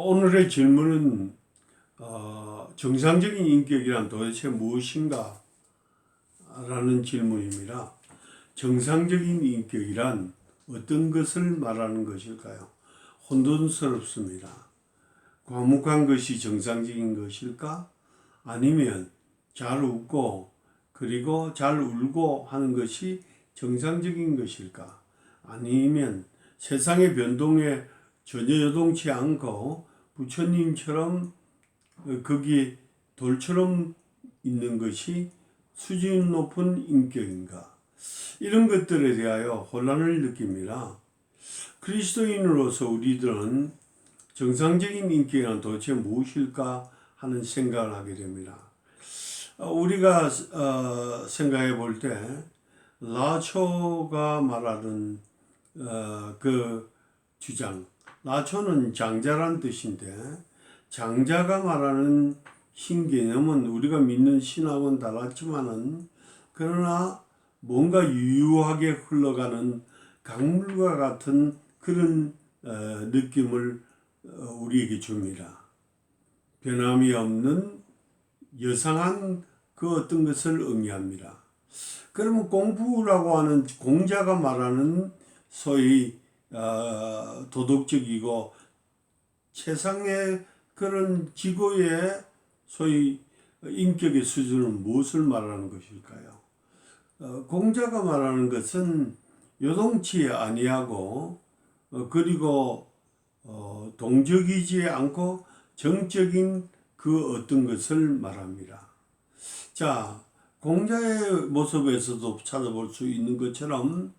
오늘의 질문은 어, 정상적인 인격이란 도대체 무엇인가? 라는 질문입니다. 정상적인 인격이란 어떤 것을 말하는 것일까요? 혼돈스럽습니다. 과묵한 것이 정상적인 것일까? 아니면 잘 웃고 그리고 잘 울고 하는 것이 정상적인 것일까? 아니면 세상의 변동에 전혀 요동치 않고 부처님처럼 어, 거기 돌처럼 있는 것이 수준 높은 인격인가? 이런 것들에 대하여 혼란을 느낍니다. 그리스도인으로서 우리들은 정상적인 인격이란 도대체 무엇일까 하는 생각을 하게 됩니다. 어, 우리가 어, 생각해 볼 때 라초가 말하는 어, 그 주장, 라초는 장자란 뜻인데 장자가 말하는 신 개념은 우리가 믿는 신학은 달랐지만은 그러나 뭔가 유유하게 흘러가는 강물과 같은 그런 어, 느낌을 어, 우리에게 줍니다. 변함이 없는 여상한 그 어떤 것을 의미합니다. 그러면 공부라고 하는 공자가 말하는 소위 어, 도덕적이고 세상의 그런 지구의 소위 인격의 수준은 무엇을 말하는 것일까요? 어, 공자가 말하는 것은 요동치 아니하고 어, 그리고 어, 동적이지 않고 정적인 그 어떤 것을 말합니다. 자, 공자의 모습에서도 찾아볼 수 있는 것처럼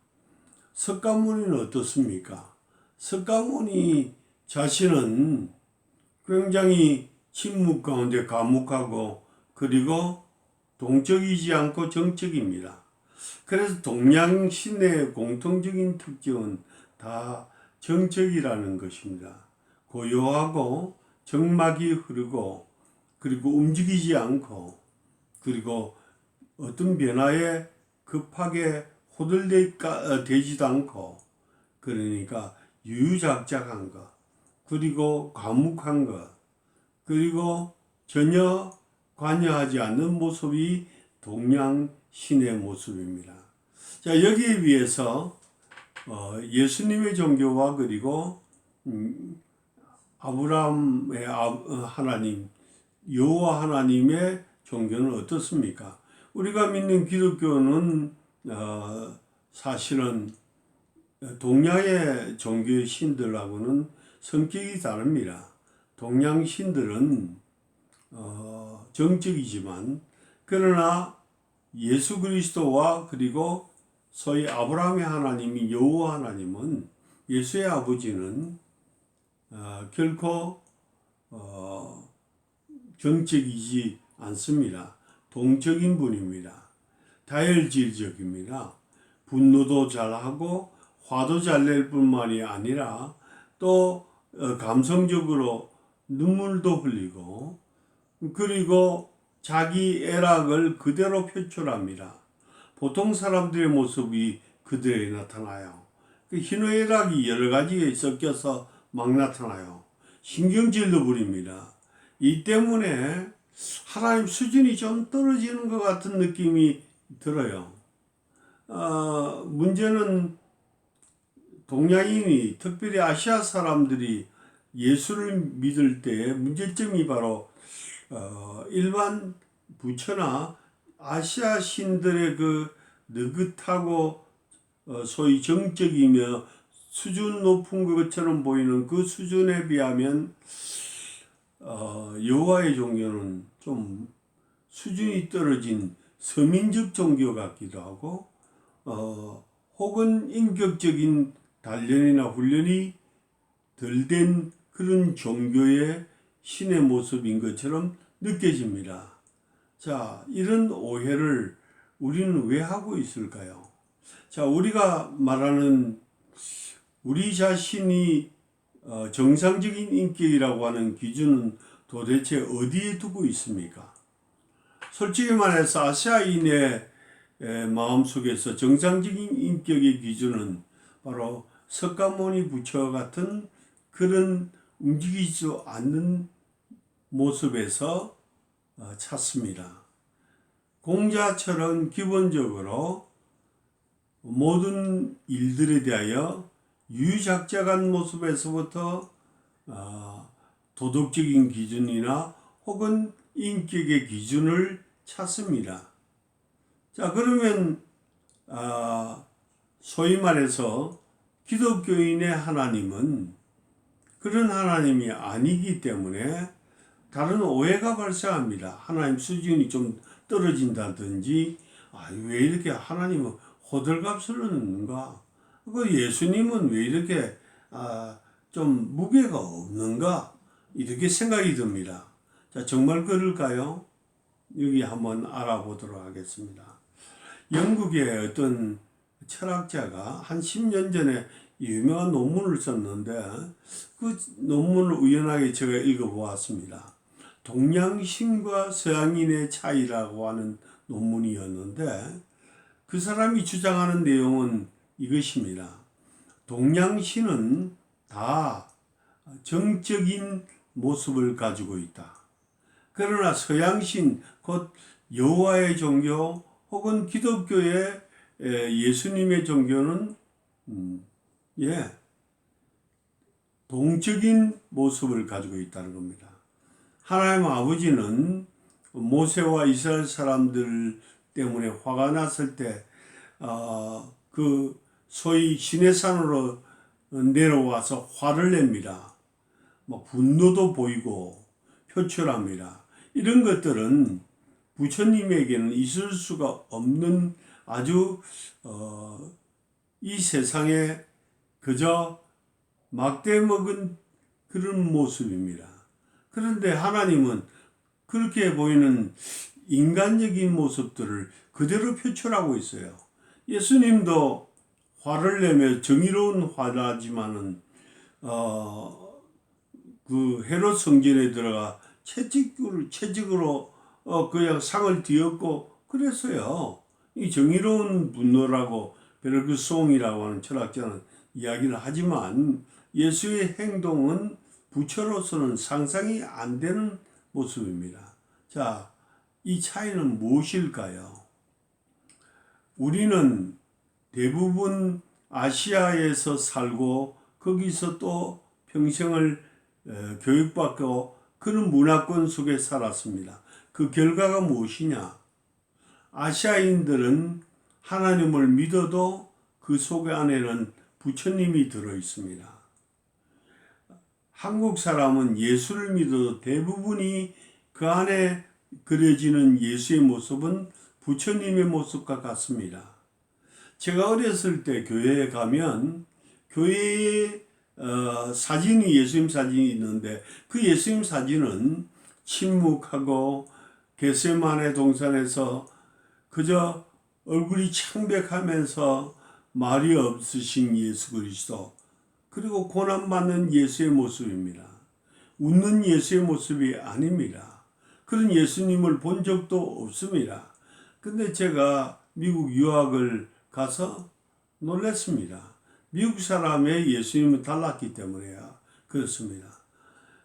석가모니는 어떻습니까? 석가모니 자신은 굉장히 침묵 가운데 감옥하고 그리고 동적이지 않고 정적입니다. 그래서 동양 신의 공통적인 특징은 다 정적이라는 것입니다. 고요하고 정막이 흐르고 그리고 움직이지 않고 그리고 어떤 변화에 급하게 호들되지도 않고 그러니까 유유작작한 것 그리고 과묵한 것 그리고 전혀 관여하지 않는 모습이 동양 신의 모습입니다. 자 여기에 비해서 어, 예수님의 종교와 그리고 음, 아브라함의 아, 어, 하나님 여호와 하나님의 종교는 어떻습니까? 우리가 믿는 기독교는 어, 사실은 동양의 종교의 신들하고는 성격이 다릅니다. 동양 신들은 어, 정적이지만 그러나 예수 그리스도와 그리고 소위 아브라함의 하나님이 여호와 하나님은 예수의 아버지는 어, 결코 어, 정적이지 않습니다. 동적인 분입니다. 다혈질적입니다. 분노도 잘하고 화도 잘 낼 뿐만이 아니라 또 어, 감성적으로 눈물도 흘리고 그리고 자기 애락을 그대로 표출합니다. 보통 사람들의 모습이 그대로 나타나요. 그 희노애락이 여러 가지에 섞여서 막 나타나요. 신경질도 부립니다. 이 때문에 하나님 수준이 좀 떨어지는 것 같은 느낌이 들어요. 어, 문제는 동양인이 특별히 아시아 사람들이 예수를 믿을 때 문제점이 바로 어, 일반 부처나 아시아 신들의 그 느긋하고 어, 소위 정적이며 수준 높은 것처럼 보이는 그 수준에 비하면 어, 여호와의 종교는 좀 수준이 떨어진 서민적 종교 같기도 하고 어, 혹은 인격적인 단련이나 훈련이 덜 된 그런 종교의 신의 모습인 것처럼 느껴집니다. 자, 이런 오해를 우리는 왜 하고 있을까요? 자, 우리가 말하는 우리 자신이 어, 정상적인 인격이라고 하는 기준은 도대체 어디에 두고 있습니까? 솔직히 말해서 아시아인의 마음속에서 정상적인 인격의 기준은 바로 석가모니 부처 같은 그런 움직이지 않는 모습에서 어, 찾습니다. 공자처럼 기본적으로 모든 일들에 대하여 유작작한 모습에서부터 어, 도덕적인 기준이나 혹은 인격의 기준을 찾습니다. 자 그러면 아, 소위 말해서 기독교인의 하나님은 그런 하나님이 아니기 때문에 다른 오해가 발생합니다. 하나님 수준이 좀 떨어진다든지 아, 왜 이렇게 하나님은 호들갑을 넣는가? 그 예수님은 왜 이렇게 아, 좀 무게가 없는가? 이렇게 생각이 듭니다. 자, 정말 그럴까요? 여기 한번 알아보도록 하겠습니다. 영국의 어떤 철학자가 한 10년 전에 유명한 논문을 썼는데 그 논문을 우연하게 제가 읽어보았습니다. 동양신과 서양인의 차이라고 하는 논문이었는데 그 사람이 주장하는 내용은 이것입니다. 동양신은 다 정적인 모습을 가지고 있다. 그러나 서양신 곧 여호와의 종교 혹은 기독교의 에, 예수님의 종교는 음, 예 동적인 모습을 가지고 있다는 겁니다. 하나님 아버지는 모세와 이스라엘 사람들 때문에 화가 났을 때, 어, 그 소위 시내산으로 내려와서 화를 냅니다. 뭐 분노도 보이고 표출합니다. 이런 것들은 부처님에게는 있을 수가 없는 아주 어, 이 세상에 그저 막대 먹은 그런 모습입니다. 그런데 하나님은 그렇게 보이는 인간적인 모습들을 그대로 표출하고 있어요. 예수님도 화를 내며 정의로운 화라지만은 어, 그 헤롯 성전에 들어가 채찍으로 채찍으로 어, 그냥 상을 뒤엎고 그랬어요. 이 정의로운 분노라고 베르그 송이라고 하는 철학자는 이야기를 하지만 예수의 행동은 부처로서는 상상이 안 되는 모습입니다. 자, 이 차이는 무엇일까요? 우리는 대부분 아시아에서 살고 거기서 또 평생을 어, 교육받고 그런 문화권 속에 살았습니다. 그 결과가 무엇이냐? 아시아인들은 하나님을 믿어도 그속 안에는 부처님이 들어 있습니다. 한국 사람은 예수를 믿어도 대부분이 그 안에 그려지는 예수의 모습은 부처님의 모습과 같습니다. 제가 어렸을 때 교회에 가면 교회에 어, 사진이 예수님 사진이 있는데 그 예수님 사진은 침묵하고 겟세만의 동산에서 그저 얼굴이 창백하면서 말이 없으신 예수 그리스도 그리고 고난받는 예수의 모습입니다. 웃는 예수의 모습이 아닙니다. 그런 예수님을 본 적도 없습니다. 근데 제가 미국 유학을 가서 놀랐습니다. 미국 사람의 예수님은 달랐기 때문에야 그렇습니다.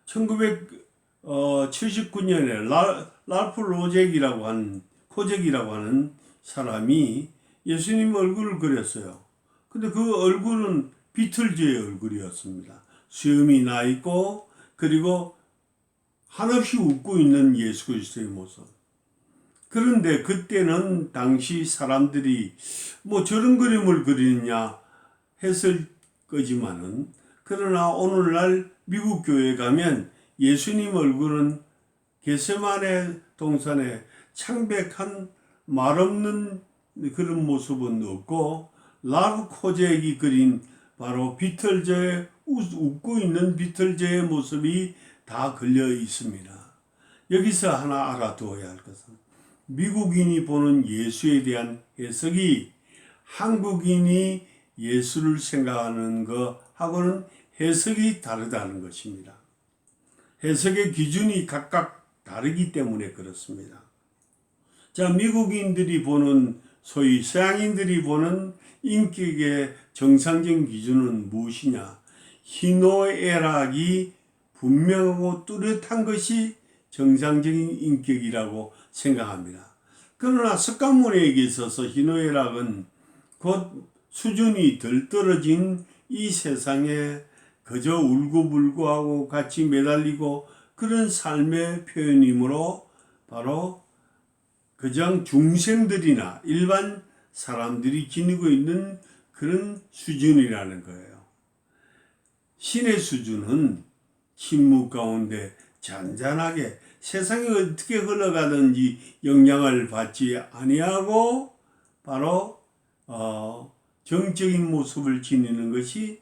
1979년에 랄, 랄프 로젝이라고 하는 코젝이라고 하는 사람이 예수님 얼굴을 그렸어요. 근데 그 얼굴은 비틀즈의 얼굴이었습니다. 수염이 나 있고 그리고 한없이 웃고 있는 예수 그리스도의 모습. 그런데 그때는 당시 사람들이 뭐 저런 그림을 그리느냐 했을 거지만은 그러나 오늘날 미국 교회 가면 예수님 얼굴은 게세만의 동산에 창백한 말없는 그런 모습은 없고 라브 코젝이 그린 바로 비틀즈의 웃고 있는 비틀즈의 모습이 다 걸려 있습니다. 여기서 하나 알아두어야 할 것은 미국인이 보는 예수에 대한 해석이 한국인이 예수를 생각하는 것하고는 해석이 다르다는 것입니다. 해석의 기준이 각각 다르기 때문에 그렇습니다. 자, 미국인들이 보는 소위 서양인들이 보는 인격의 정상적인 기준은 무엇이냐? 희노애락이 분명하고 뚜렷한 것이 정상적인 인격이라고 생각합니다. 그러나 석가모니에게 있어서 희노애락은 곧 수준이 덜 떨어진 이 세상에 그저 울고불고하고 같이 매달리고 그런 삶의 표현이므로 바로 그냥 중생들이나 일반 사람들이 지니고 있는 그런 수준이라는 거예요. 신의 수준은 침묵 가운데 잔잔하게 세상이 어떻게 흘러가든지 영향을 받지 아니하고 바로 어, 정적인 모습을 지니는 것이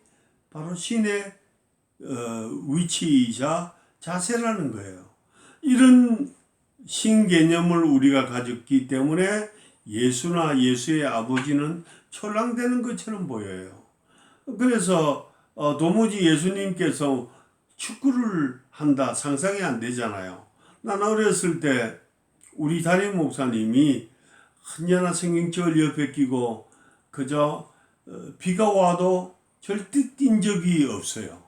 바로 신의 어, 위치이자 자세라는 거예요. 이런 신 개념을 우리가 가졌기 때문에 예수나 예수의 아버지는 철랑되는 것처럼 보여요. 그래서 어, 도무지 예수님께서 축구를 한다 상상이 안 되잖아요. 난 어렸을 때 우리 담임 목사님이 한여나 성경책을 옆에 끼고 그저 어, 비가 와도 절대 뛴 적이 없어요.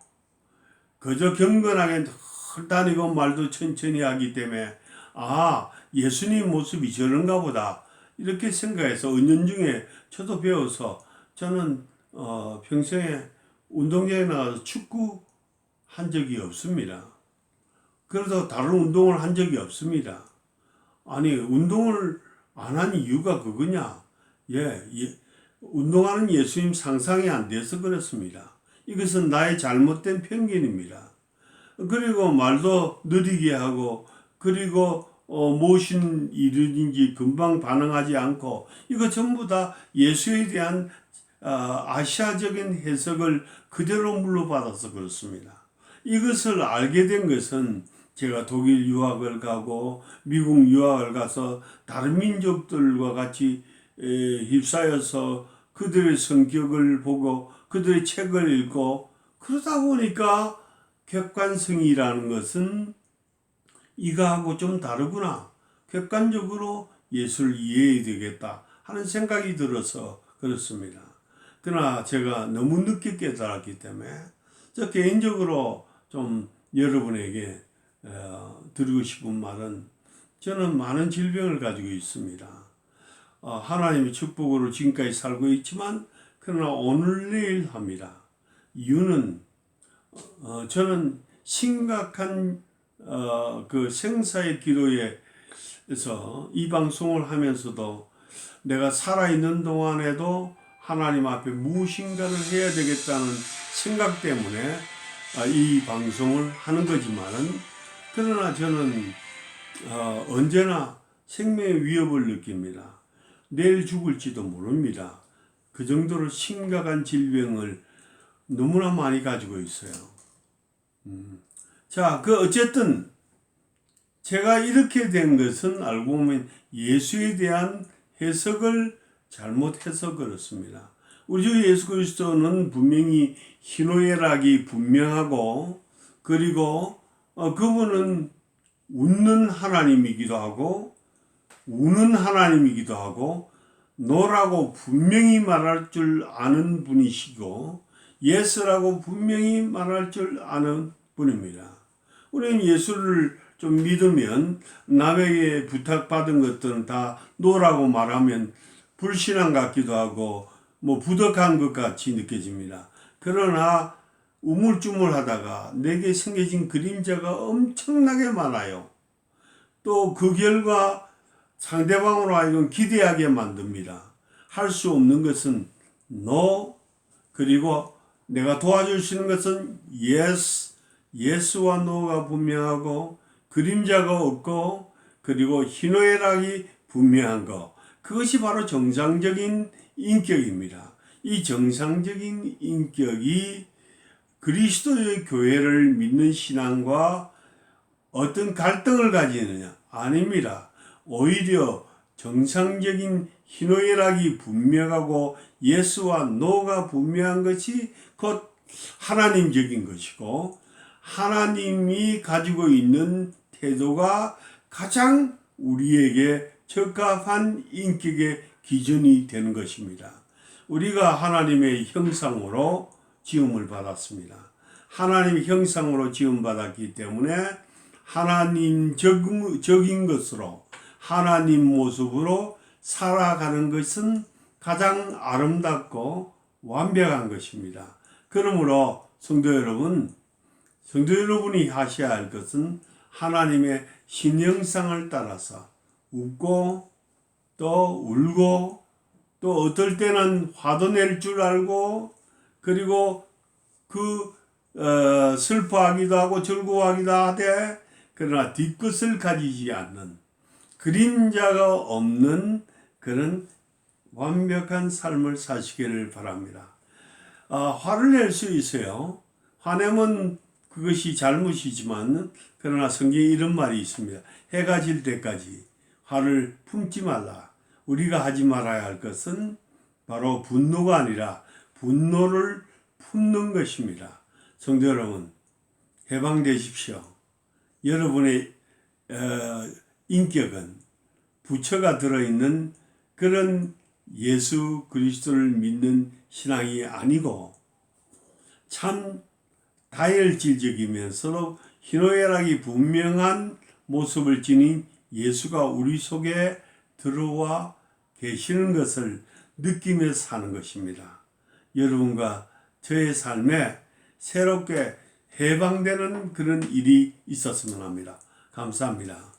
그저 경건하게 늘 다니고 말도 천천히 하기 때문에 아 예수님 모습이 저런가 보다 이렇게 생각해서 은연 중에 저도 배워서 저는 어, 평생에 운동장에 나가서 축구 한 적이 없습니다. 그래서 다른 운동을 한 적이 없습니다. 아니 운동을 안 한 이유가 그거냐? 예, 예, 운동하는 예수님 상상이 안 돼서 그렇습니다. 이것은 나의 잘못된 편견입니다. 그리고 말도 느리게 하고 그리고 어, 무엇인 일인지 금방 반응하지 않고 이거 전부 다 예수에 대한 어, 아시아적인 해석을 그대로 물러받아서 그렇습니다. 이것을 알게 된 것은 제가 독일 유학을 가고 미국 유학을 가서 다른 민족들과 같이 에, 휩싸여서 그들의 성격을 보고 그들의 책을 읽고 그러다 보니까 객관성이라는 것은 이거하고 좀 다르구나. 객관적으로 예수를 이해해야 되겠다 하는 생각이 들어서 그렇습니다. 그러나 제가 너무 늦게 깨달았기 때문에 저 개인적으로 좀 여러분에게 어, 드리고 싶은 말은 저는 많은 질병을 가지고 있습니다. 어, 하나님의 축복으로 지금까지 살고 있지만 그러나 오늘 내일 합니다. 이유는 어, 저는 심각한 어, 그 생사의 기도에서 이 방송을 하면서도 내가 살아있는 동안에도 하나님 앞에 무엇인가를 해야 되겠다는 생각 때문에 아, 이 방송을 하는 거지만은 그러나 저는 어, 언제나 생명의 위협을 느낍니다. 내일 죽을지도 모릅니다. 그 정도로 심각한 질병을 너무나 많이 가지고 있어요. 음. 자, 그 어쨌든 제가 이렇게 된 것은 알고 보면 예수에 대한 해석을 잘못해서 그렇습니다. 우리 주 예수 그리스도는 분명히 희노애락이 분명하고 그리고 어, 그분은 웃는 하나님이기도 하고 우는 하나님이기도 하고 노라고 분명히 말할 줄 아는 분이시고 예스라고 분명히 말할 줄 아는 분입니다. 우리는 예수를 좀 믿으면 남에게 부탁받은 것들은 다 노라고 말하면 불신앙 같기도 하고 뭐 부덕한 것 같이 느껴집니다. 그러나 우물쭈물하다가 내게 생겨진 그림자가 엄청나게 많아요. 또 그 결과 상대방으로 하여금 기대하게 만듭니다. 할 수 없는 것은 no 그리고 내가 도와줄 수 있는 것은 yes 예스와 노가 분명하고 그림자가 없고 그리고 희노애락이 분명한 것 그것이 바로 정상적인 인격입니다. 이 정상적인 인격이 그리스도의 교회를 믿는 신앙과 어떤 갈등을 가지느냐? 아닙니다. 오히려 정상적인 희노애락이 분명하고 예수와 노가 분명한 것이 곧 하나님적인 것이고 하나님이 가지고 있는 태도가 가장 우리에게 적합한 인격의 기준이 되는 것입니다. 우리가 하나님의 형상으로 지음을 받았습니다. 하나님 형상으로 지음받았기 때문에 하나님적인 것으로 하나님 모습으로 살아가는 것은 가장 아름답고 완벽한 것입니다. 그러므로 성도 여러분, 성도 여러분이 하셔야 할 것은 하나님의 신형상을 따라서 웃고 또 울고 또 어떨 때는 화도 낼 줄 알고 그리고 그 어, 슬퍼하기도 하고 즐거워하기도 하되 그러나 뒤끝을 가지지 않는 그림자가 없는 그런 완벽한 삶을 사시기를 바랍니다. 아, 화를 낼 수 있어요. 화내면 그것이 잘못이지만 그러나 성경에 이런 말이 있습니다. 해가 질 때까지 화를 품지 말라. 우리가 하지 말아야 할 것은 바로 분노가 아니라 분노를 품는 것입니다. 성도 여러분, 해방되십시오. 여러분의 어, 인격은 부처가 들어있는 그런 예수 그리스도를 믿는 신앙이 아니고 참 다혈질적이면서도 희노애락이 분명한 모습을 지닌 예수가 우리 속에 들어와 계시는 것을 느끼며 사는 것입니다. 여러분과 저의 삶에 새롭게 해방되는 그런 일이 있었으면 합니다. 감사합니다.